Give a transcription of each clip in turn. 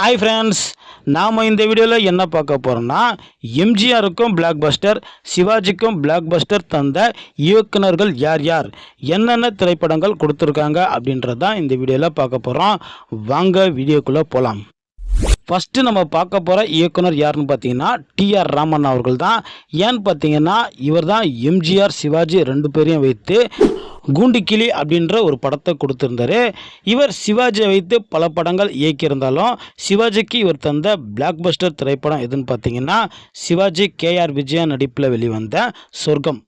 Hi friends நாம் இந்த வீடியோவில் என்ன பார்க்க போகிறோம்னா எம்ஜிஆருக்கும் பிளாக் பஸ்டர் சிவாஜிக்கும் பிளாக் பஸ்டர் தந்த இயக்குனர்கள் யார் யார் என்னென்ன திரைப்படங்கள் கொடுத்துருக்காங்க அப்படின்றது தான் இந்த வீடியோவில் பார்க்க போகிறோம் வாங்க வீடியோக்குள்ளே போகலாம் ஃபஸ்ட்டு நம்ம பார்க்க போகிற இயக்குனர் யாருன்னு பார்த்தீங்கன்னா டிஆர் ராமன் அவர்கள் தான். ஏன்னு பார்த்தீங்கன்னா இவர் தான் எம்ஜிஆர் சிவாஜி ரெண்டு பேரையும் வைத்து கூண்டுக்கிளி அப்படின்ற ஒரு படத்தை கொடுத்துருந்தாரு. இவர் சிவாஜியை வைத்து பல படங்கள் இயக்கியிருந்தாலும் சிவாஜிக்கு இவர் தந்த பிளாக் பஸ்டர் திரைப்படம் எதுன்னு பார்த்தீங்கன்னா சிவாஜி கேஆர் விஜயா நடிப்பில் வெளிவந்த சொர்க்கம்.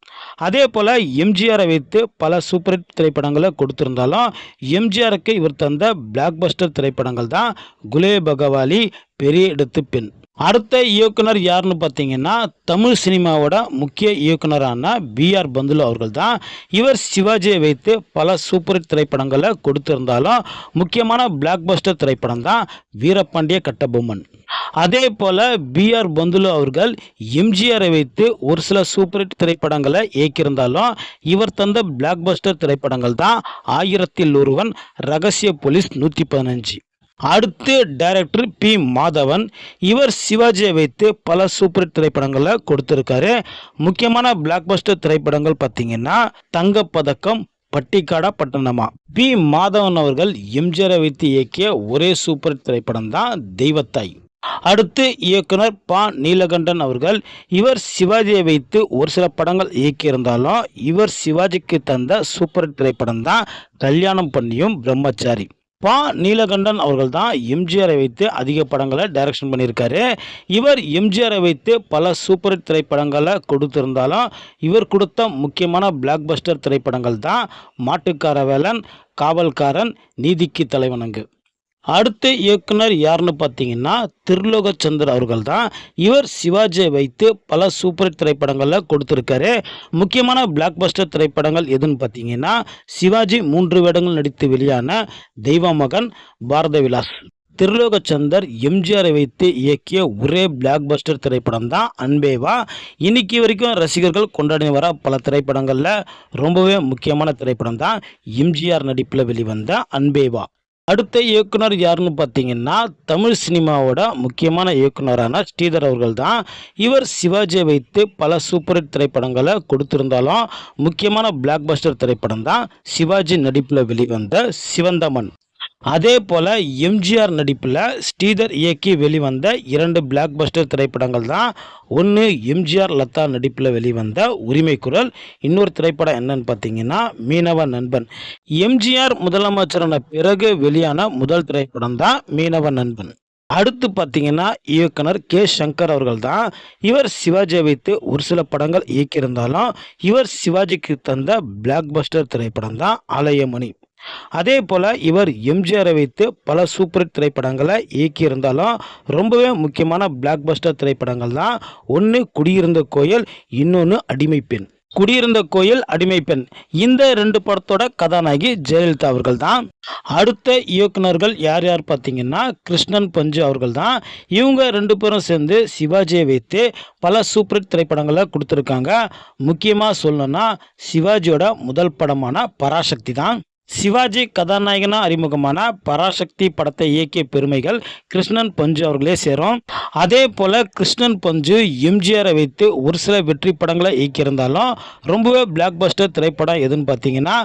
அதே போல் எம்ஜிஆரை வைத்து பல சூப்பர் ஹிட் திரைப்படங்களை கொடுத்துருந்தாலும் எம்ஜிஆருக்கு இவர் தந்த பிளாக் பஸ்டர் திரைப்படங்கள் தான் குலே பகவாலி பெரிய எடுத்து பெண் அடுத்த இயக்குனர் யாருன்னு பார்த்தீங்கன்னா தமிழ் சினிமாவோட முக்கிய இயக்குனரான பிஆர் பந்துலு அவர்கள் தான் இவர் சிவாஜியை வைத்து பல சூப்பர் ஹிட் திரைப்படங்களை கொடுத்திருந்தாலும் முக்கியமான பிளாக் பஸ்டர் திரைப்படம் தான் வீரபாண்டிய கட்டபொம்மன். அதே போல பிஆர் பந்துலு அவர்கள் எம்ஜிஆரை வைத்து ஒரு சில சூப்பர் ஹிட் திரைப்படங்களை இயக்கியிருந்தாலும் இவர் தந்த பிளாக் பஸ்டர் திரைப்படங்கள் தான் ஆயிரத்தில் ஒருவன் ரகசிய போலீஸ் நூற்றி பதினஞ்சு. அடுத்து டைரக்டர் பி மாதவன். இவர் சிவாஜியை வைத்து பல சூப்பர் திரைப்படங்களை கொடுத்துருக்காரு. முக்கியமான பிளாக் பஸ்டர் திரைப்படங்கள் பார்த்தீங்கன்னா தங்கப்பதக்கம் பட்டிக்காடா பட்டணமா. பி மாதவன் அவர்கள் எம்ஜிஆரை வைத்து இயக்கிய ஒரே சூப்பர் திரைப்படம் தான் தெய்வத்தாய். அடுத்து இயக்குனர் பா நீலகண்டன் அவர்கள் இவர் சிவாஜியை வைத்து ஒரு சில படங்கள் இயக்கியிருந்தாலும் இவர் சிவாஜிக்கு தந்த சூப்பர் திரைப்படம் தான் கல்யாணம் பண்ணியும் பிரம்மச்சாரி. பா நீலகண்டன் அவர்கள் தான் எம்ஜிஆரை வைத்து அதிக படங்களை டைரக்ஷன் பண்ணியிருக்காரு. இவர் எம்ஜிஆரை வைத்து பல சூப்பர் ஹிட் திரைப்படங்களை கொடுத்திருந்தாலும் இவர் கொடுத்த முக்கியமான பிளாக் பஸ்டர் திரைப்படங்கள் தான் மாட்டுக்கார வேலன் காவல்காரன் நீதிக்கு தலைவனங்கு அடுத்த இயக்குனர் யாருன்னு பார்த்தீங்கன்னா திருலோகச்சந்தர் அவர்கள் தான் இவர் சிவாஜியை வைத்து பல சூப்பர் திரைப்படங்களில் கொடுத்துருக்காரு. முக்கியமான பிளாக் பஸ்டர் திரைப்படங்கள் எதுன்னு பார்த்தீங்கன்னா சிவாஜி மூன்று வேடங்கள் நடித்து வெளியான தெய்வ மகன் பாரத விலாஸ் திருலோகச்சந்தர் எம்ஜிஆரை வைத்து இயக்கிய ஒரே பிளாக் பஸ்டர் திரைப்படம் தான் அன்பேவா. இன்னைக்கு வரைக்கும் ரசிகர்கள் கொண்டாடி வர பல திரைப்படங்களில் ரொம்பவே முக்கியமான திரைப்படம் தான் எம்ஜிஆர் நடிப்பில் வெளிவந்த அன்பேவா. அடுத்த இயக்குனர் யாருன்னு பார்த்தீங்கன்னா தமிழ் சினிமாவோட முக்கியமான இயக்குனரான ஸ்ரீதர் அவர்கள் தான் இவர் சிவாஜியை வைத்து பல சூப்பர் ஹிட் திரைப்படங்களை கொடுத்திருந்தாலும் முக்கியமான பிளாக் பஸ்டர் திரைப்படம் தான் சிவாஜி நடிப்பில் வெளிவந்த சிவந்தமன். அதே போல் எம்ஜிஆர் நடிப்பில் ஸ்ரீதர் இயக்கி வெளிவந்த இரண்டு பிளாக் பஸ்டர் திரைப்படங்கள் தான். ஒன்று எம்ஜிஆர் லதா நடிப்பில் வெளிவந்த உரிமை குரல் இன்னொரு திரைப்படம் என்னன்னு பார்த்தீங்கன்னா மீனவ நண்பன். எம்ஜிஆர் முதலமைச்சரான பிறகு வெளியான முதல் திரைப்படம் தான் மீனவ நண்பன். அடுத்து பார்த்தீங்கன்னா இயக்குனர் கே சங்கர் அவர்கள் தான். இவர் சிவாஜியை வைத்து ஒரு சில படங்கள் இயக்கியிருந்தாலும் இவர் சிவாஜிக்கு தந்த பிளாக் பஸ்டர் திரைப்படம் தான் ஆலயமணி. அதே போல் இவர் எம்ஜிஆரை வைத்து பல சூப்பர் ஹிட் திரைப்படங்களை இயக்கியிருந்தாலும் ரொம்பவே முக்கியமான பிளாக் பஸ்டர் திரைப்படங்கள் தான். ஒன்று குடியிருந்த கோயில் இன்னொன்று அடிமை பெண். குடியிருந்த கோயில் அடிமை பெண். இந்த ரெண்டு படத்தோட கதாநாயகி ஜெயலலிதா அவர்கள் தான். அடுத்த இயக்குனர்கள் யார் யார் பார்த்தீங்கன்னா கிருஷ்ணன் பஞ்சு அவர்கள் தான். இவங்க ரெண்டு பேரும் சேர்ந்து சிவாஜியை வைத்து பல சூப்பர் ஹிட் திரைப்படங்களை கொடுத்துருக்காங்க. முக்கியமாக சொல்லணும்னா சிவாஜியோட முதல் படமான பராசக்தி தான். சிவாஜி கதாநாயகனா அறிமுகமான பராசக்தி படத்தை இயக்கிய பெருமைகள் கிருஷ்ணன் பஞ்சு அவர்களே சேரும். அதே போல கிருஷ்ணன் பஞ்சு எம்ஜிஆரை வைத்து ஒரு சில வெற்றி படங்களை இயக்கியிருந்தாலும் ரொம்பவே பிளாக் பஸ்டர் திரைப்படம் எதுன்னு பார்த்தீங்கன்னா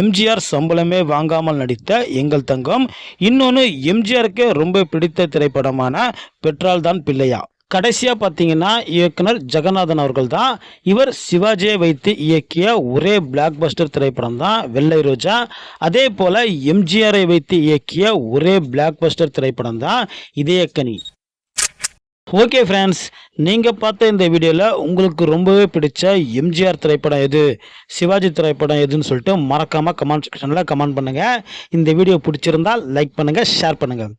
எம்ஜிஆர் சம்பளமே வாங்காமல் நடித்த எங்கள் தங்கம். இன்னொன்று எம்ஜிஆருக்கு ரொம்ப பிடித்த திரைப்படமான பெற்றால்தான் பிள்ளையா. கடைசியாக பார்த்தீங்கன்னா இயக்குனர் ஜெகநாதன் அவர்கள் தான் இவர் சிவாஜியை வைத்து இயக்கிய ஒரே பிளாக் பஸ்டர் திரைப்படம் தான் வெள்ளை ரோஜா. அதே போல் எம்ஜிஆரை வைத்து இயக்கிய ஒரே பிளாக் பஸ்டர் திரைப்படம் தான் இதயக்கனி ஓகே ஃப்ரெண்ட்ஸ் நீங்கள் பார்த்த இந்த வீடியோவில் உங்களுக்கு ரொம்பவே பிடிச்ச எம்ஜிஆர் திரைப்படம் எது சிவாஜி திரைப்படம் எதுன்னு சொல்லிட்டு மறக்காமல் கமெண்ட் செக்ஷனில் கமெண்ட் பண்ணுங்கள் இந்த வீடியோ பிடிச்சிருந்தால் லைக் பண்ணுங்கள் ஷேர் பண்ணுங்கள்